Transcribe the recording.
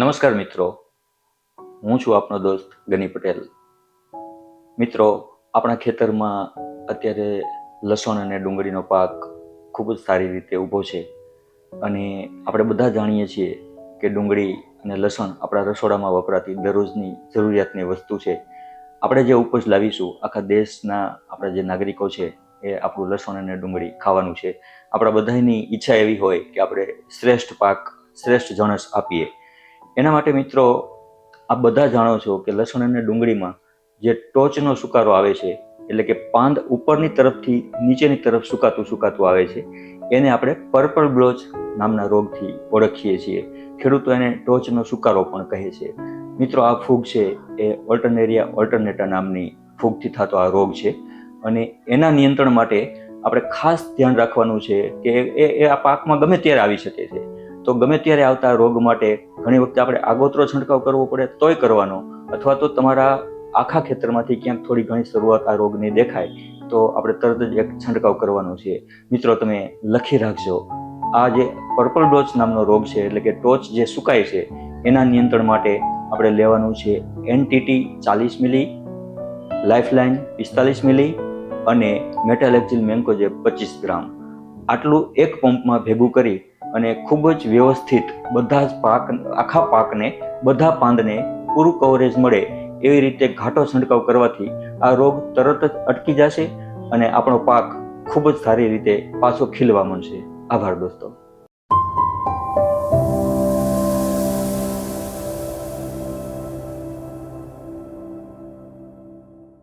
નમસ્કાર મિત્રો. હું છું આપનો દોસ્ત ગની પટેલ. મિત્રો, આપણા ખેતરમાં અત્યારે લસણ અને ડુંગળીનો પાક ખૂબ જ સારી રીતે ઊભો છે અને આપણે બધા જાણીએ છીએ કે ડુંગળી અને લસણ આપણા રસોડામાં વપરાતી દરરોજની જરૂરિયાતની વસ્તુ છે. આપણે જે ઉપજ લાવીશું, આખા દેશના આપણા જે નાગરિકો છે એ આપણું લસણ અને ડુંગળી ખાવાનું છે. આપણા બધાની ઈચ્છા એવી હોય કે આપણે શ્રેષ્ઠ પાક, શ્રેષ્ઠ જણસ આપીએ. એના માટે મિત્રો આ બધા જાણો છો કે લસણ અને ડુંગળીમાં જે ટોચનો સુકારો આવે છે, એટલે કે પાંદ ઉપરની તરફથી નીચેની તરફ સુકાતું સુકાતું આવે છે, એને આપણે પર્પલ બ્લોચ નામના રોગથી ઓળખીએ છીએ. ખેડૂતો એને ટોચનો સુકારો પણ કહે છે. મિત્રો, આ ફૂગ છે એ ઓલ્ટરનેરિયા ઓલ્ટરનેટા નામની ફૂગથી થતો આ રોગ છે અને એના નિયંત્રણ માટે આપણે ખાસ ધ્યાન રાખવાનું છે કે એ એ આ પાકમાં ગમે ત્યારે આવી શકે છે. તો ગમે ત્યારે આવતા રોગ માટે ઘણી વખતે આપણે આગોતરો છંટકાવ કરવો પડે તોય કરવાનો. અથવા તો તમારા આખા ખેતરમાંથી ક્યાંક થોડી ઘણી શરૂઆત આ રોગની દેખાય, તો આપણે તરત જ એક છંટકાવ કરવાનો છે. મિત્રો, તમે લખી રાખજો. આ જે પર્પલ ડોચ નામનો રોગ છે, એટલે કે ટોચ જે સુકાય છે, એના નિયંત્રણ માટે આપણે લેવાનું છે એનટીટી ચાલીસ મિલી લાઇફલાઇન પિસ્તાલીસ મિલી અને મેટાલેક્ઝિલ મેન્કોજેબ પચીસ ગ્રામ. આટલું એક પંપમાં ભેગું કરી અને ખૂબ જ વ્યવસ્થિત બધા જ પાક, આખા પાકને, બધા પાંદને પૂરું કવરેજ મળે એવી રીતે ઘાટો છંટકાવ કરવાથી આ રોગ તરત જ અટકી જશે અને આપણો પાક ખૂબ જ સારી રીતે પાછો ખીલવા મળશે આભાર દોસ્તો.